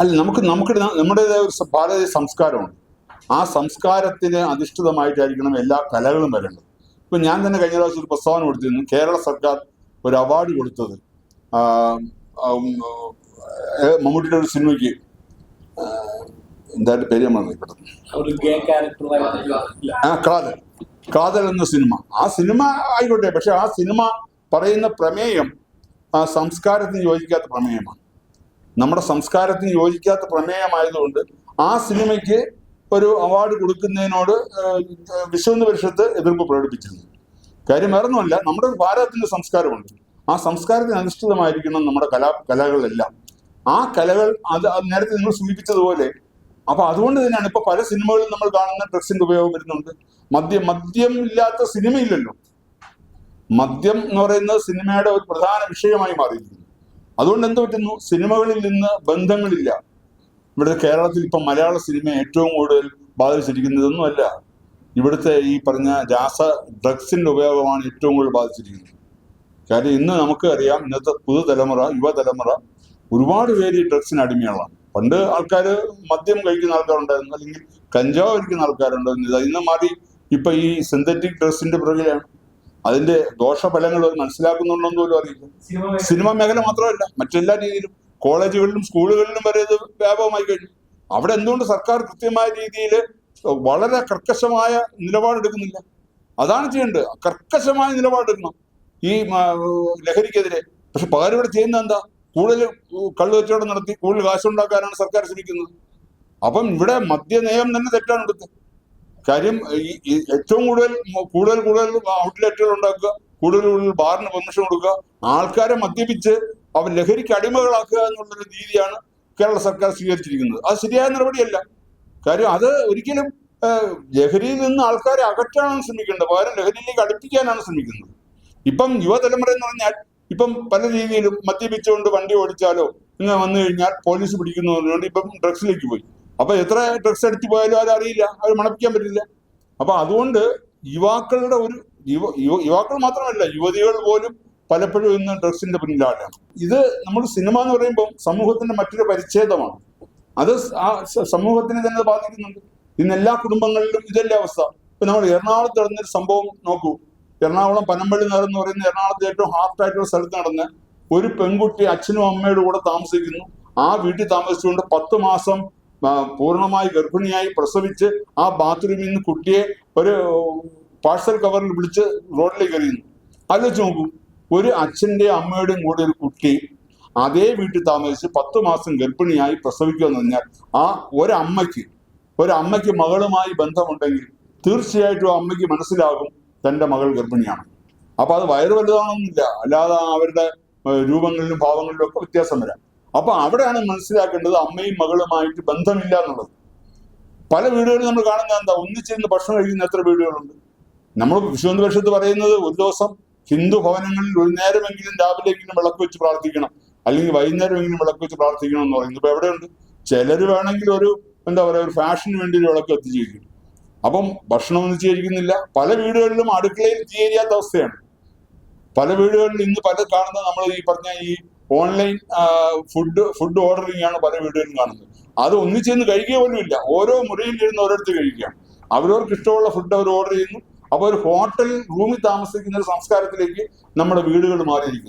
അല്ല നമുക്ക് നമുക്ക് നമ്മുടേതായ ഒരു ഭാരതീയ സംസ്കാരമുണ്ട്. ആ സംസ്കാരത്തിന് അധിഷ്ഠിതമായിട്ടായിരിക്കണം എല്ലാ കലകളും വരേണ്ടത്. ഇപ്പൊ ഞാൻ തന്നെ കഴിഞ്ഞ പ്രാവശ്യം ഒരു പ്രസ്താവന കൊടുത്തിരുന്നു. കേരള സർക്കാർ ഒരു അവാർഡ് കൊടുത്തത് മമ്മൂട്ടിയുടെ ഒരു സിനിമയ്ക്ക്. എന്തായാലും പേര് നമ്മൾ മറന്നു ആ കാതൽ. കാതൽ എന്ന സിനിമ. ആ സിനിമ ആയിക്കോട്ടെ പക്ഷെ ആ സിനിമ പറയുന്ന പ്രമേയം ആ സംസ്കാരത്തിന് യോജിക്കാത്ത പ്രമേയമാണ്. നമ്മുടെ സംസ്കാരത്തിന് യോജിക്കാത്ത പ്രമേയമായതുകൊണ്ട് ആ സിനിമയ്ക്ക് ഒരു അവാർഡ് കൊടുക്കുന്നതിനോട് വിശ്വന്ന് പരിഷത്ത് എതിർപ്പ് പ്രകടിപ്പിച്ചിരുന്നു. കാര്യം വേറൊന്നുമല്ല നമ്മുടെ ഒരു ഭാരതത്തിന്റെ സംസ്കാരമുണ്ട്. ആ സംസ്കാരത്തിന് അനുഷ്ഠിതമായിരിക്കണം നമ്മുടെ കലാ കലകളെല്ലാം. ആ കലകൾ അത് നേരത്തെ നിങ്ങൾ സൂചിപ്പിച്ചതുപോലെ അപ്പൊ അതുകൊണ്ട് തന്നെയാണ് ഇപ്പൊ പല സിനിമകളിലും നമ്മൾ കാണുന്ന ഡ്രഗ്സിന്റെ ഉപയോഗം വരുന്നുണ്ട്. മദ്യം മദ്യം ഇല്ലാത്ത സിനിമയില്ലല്ലോ. മദ്യം എന്ന് പറയുന്നത് സിനിമയുടെ ഒരു പ്രധാന വിഷയമായി മാറിയിരിക്കുന്നു. അതുകൊണ്ട് എന്ത് പറ്റുന്നു? സിനിമകളിൽ നിന്ന് ബന്ധങ്ങളില്ല. ഇവിടെ കേരളത്തിൽ ഇപ്പം മലയാള സിനിമ ഏറ്റവും കൂടുതൽ ബാധിച്ചിരിക്കുന്നതൊന്നുമല്ല. ഇവിടുത്തെ ഈ പറഞ്ഞ രാസ ഡ്രഗ്സിന്റെ ഉപയോഗമാണ് ഏറ്റവും കൂടുതൽ ബാധിച്ചിരിക്കുന്നത്. കാര്യം ഇന്ന് നമുക്ക് അറിയാം ഇന്നത്തെ പുതുതലമുറ യുവതലമുറ ഒരുപാട് പേര് ഈ ഡ്രഗ്സിന് അടിമകളാണ് പണ്ട് ആൾക്കാർ മദ്യം കഴിക്കുന്ന ആൾക്കാരുണ്ടായിരുന്നു അല്ലെങ്കിൽ കഞ്ചാവ് കഴിക്കുന്ന ആൾക്കാരുണ്ടായിരുന്നു. ഇന്ന് മാറി ഇപ്പൊ ഈ സിന്തറ്റിക് ഡ്രഗ്സിന്റെ പുറകിലാണ്. അതിന്റെ ദോഷഫലങ്ങൾ മനസ്സിലാക്കുന്നുണ്ടെന്ന് പോലും അറിയില്ല. സിനിമ മേഖല മാത്രമല്ല മറ്റെല്ലാ രീതിയിലും കോളേജുകളിലും സ്കൂളുകളിലും വരെ ഇത് വ്യാപകമായി കഴിഞ്ഞു. അവിടെ എന്തുകൊണ്ട് സർക്കാർ കൃത്യമായ രീതിയിൽ വളരെ കർക്കശമായ നിലപാടെടുക്കുന്നില്ല? അതാണ് ചെയ്യേണ്ടത്. കർക്കശമായ നിലപാടെടുക്കണം. ഈ ലഹരിക്കെതിരെ. പക്ഷെ പകരം ഇവിടെ ചെയ്യുന്നത് എന്താ? കൂടുതൽ കള്ളുകച്ചവടം നടത്തി കൂടുതൽ കാശുണ്ടാക്കാനാണ് സർക്കാർ ശ്രമിക്കുന്നത്. അപ്പം ഇവിടെ മദ്യനയം തന്നെ തെറ്റാണ് ഇവിടുത്തെ. കാര്യം ഈ ഏറ്റവും കൂടുതൽ കൂടുതൽ കൂടുതൽ ഔട്ട്ലെറ്റുകൾ ഉണ്ടാക്കുക കൂടുതൽ കൂടുതൽ ബാറിന് പെർമിഷൻ കൊടുക്കുക ആൾക്കാരെ മദ്യപിച്ച് അവർ ലഹരിക്ക് അടിമകളാക്കുക എന്നുള്ളൊരു രീതിയാണ് കേരള സർക്കാർ സ്വീകരിച്ചിരിക്കുന്നത്. അത് ശരിയായ നടപടിയല്ല. കാര്യം അത് ഒരിക്കലും ലഹരിയിൽ നിന്ന് ആൾക്കാരെ അകറ്റാനാണ് ശ്രമിക്കേണ്ടത്. പകരം ലഹരിയിലേക്ക് അടുപ്പിക്കാനാണ് ശ്രമിക്കുന്നത്. ഇപ്പം യുവതലമുറ എന്ന് പറഞ്ഞാൽ ഇപ്പം പല രീതിയിലും മദ്യപിച്ചുകൊണ്ട് വണ്ടി ഓടിച്ചാലോ ഇങ്ങനെ വന്നു കഴിഞ്ഞാൽ പോലീസ് പിടിക്കുന്നു പറഞ്ഞുകൊണ്ട് ഇപ്പം ഡ്രഗ്സിലേക്ക് പോയി. അപ്പൊ എത്ര ഡ്രഗ്സ് അടിച്ചു പോയാലും അത് അറിയില്ല അത് മണപ്പിക്കാൻ പറ്റില്ല. അപ്പൊ അതുകൊണ്ട് യുവാക്കളുടെ ഒരു യുവ യുവ- യുവാക്കൾ മാത്രമല്ല യുവതികൾ പോലും പലപ്പോഴും ഇന്ന് ഡ്രഗ്സിന്റെ പിന്നിലാണ്. ഇത് നമ്മൾ സിനിമ എന്ന് പറയുമ്പോൾ സമൂഹത്തിന്റെ മറ്റൊരു പരിച്ഛേദമാണ്. അത് ആ സമൂഹത്തിനെ തന്നെ ബാധിക്കുന്നുണ്ട്. ഇന്ന് എല്ലാ കുടുംബങ്ങളിലും ഇതല്ലേ അവസ്ഥ. ഇപ്പൊ നമ്മൾ എറണാകുളത്ത് നടന്നൊരു സംഭവം നോക്കൂ. എറണാകുളം പനമ്പള്ളി നഗർ എന്ന് പറയുന്ന എറണാകുളത്ത് ഏറ്റവും ഹാർട്ട് ആയിട്ടുള്ള സ്ഥലത്ത് നടന്ന് ഒരു പെൺകുട്ടി അച്ഛനും അമ്മയുടെ കൂടെ താമസിക്കുന്നു. ആ വീട്ടിൽ താമസിച്ചുകൊണ്ട് പത്ത് മാസം പൂർണമായി ഗർഭിണിയായി പ്രസവിച്ച് ആ ബാത്റൂമിൽ നിന്ന് കുട്ടിയെ ഒരു പാഴ്സൽ കവറിൽ വിളിച്ച് റോഡിലേക്ക് എറിയുന്നു. ആലോചിച്ച് നോക്കൂ ഒരു അച്ഛന്റെയും അമ്മയുടെയും കൂടെ ഒരു കുട്ടി അതേ വീട്ടിൽ താമസിച്ച് പത്ത് മാസം ഗർഭിണിയായി പ്രസവിക്കുക എന്ന് പറഞ്ഞാൽ ആ ഒരമ്മയ്ക്ക് ഒരമ്മയ്ക്ക് മകളുമായി ബന്ധമുണ്ടെങ്കിൽ തീർച്ചയായിട്ടും അമ്മയ്ക്ക് മനസ്സിലാകും തന്റെ മകൾ ഗർഭിണിയാണ്. അപ്പൊ അത് വയറ് വലുതാണെന്നില്ല. അല്ലാതെ അവരുടെ രൂപങ്ങളിലും ഭാവങ്ങളിലും ഒക്കെ വ്യത്യാസം വരാം. അപ്പൊ അവിടെയാണ് മനസ്സിലാക്കേണ്ടത് അമ്മയും മകളുമായിട്ട് ബന്ധമില്ല എന്നുള്ളത്. പല വീടുകളിലും നമ്മൾ കാണുന്നത് എന്താ? ഒന്നിച്ചിരുന്ന് ഭക്ഷണം കഴിക്കുന്ന എത്ര വീടുകളുണ്ട്? നമ്മൾ വിശ്വന്ത് പക്ഷത്ത് പറയുന്നത് ഒരു ദിവസം ഹിന്ദു ഭവനങ്ങളിൽ ഒരു നേരമെങ്കിലും രാവിലെയെങ്കിലും വിളക്ക് വെച്ച് പ്രാർത്ഥിക്കണം. അല്ലെങ്കിൽ വൈകുന്നേരമെങ്കിലും വിളക്ക് വെച്ച് പ്രാർത്ഥിക്കണം എന്ന് പറയുന്നത്. ഇപ്പൊ എവിടെയുണ്ട്? ചിലർ വേണമെങ്കിൽ ഒരു എന്താ പറയുക ഒരു ഫാഷന് വേണ്ടി ഒരു വിളക്ക് എത്തിച്ചിരിക്കും അപ്പം ഭക്ഷണം ഒന്നും ചെയ്തിരിക്കുന്നില്ല പല വീടുകളിലും അടുക്കളയിൽ തീയരിയാത്ത അവസ്ഥയാണ്. പല വീടുകളിൽ ഇന്ന് പല കാണുന്ന നമ്മൾ ഈ പറഞ്ഞ ഈ ഓൺലൈൻ ഫുഡ് ഫുഡ് ഓർഡറിംഗ് ആണ് പല വീടുകളിലും കാണുന്നത്. അത് ഒന്നിച്ചെന്ന് കഴിക്കുക പോലും ഇല്ല. ഓരോ മുറിയിൽ ഇരുന്ന് ഓരോരുത്തർ കഴിക്കുക. അവരവർക്ക് ഇഷ്ടമുള്ള ഫുഡ് അവർ ഓർഡർ ചെയ്യുന്നു. അപ്പോൾ ഒരു ഹോട്ടൽ റൂമിൽ താമസിക്കുന്ന ഒരു സംസ്കാരത്തിലേക്ക് നമ്മുടെ വീടുകൾ മാറിയിരിക്കുന്നു.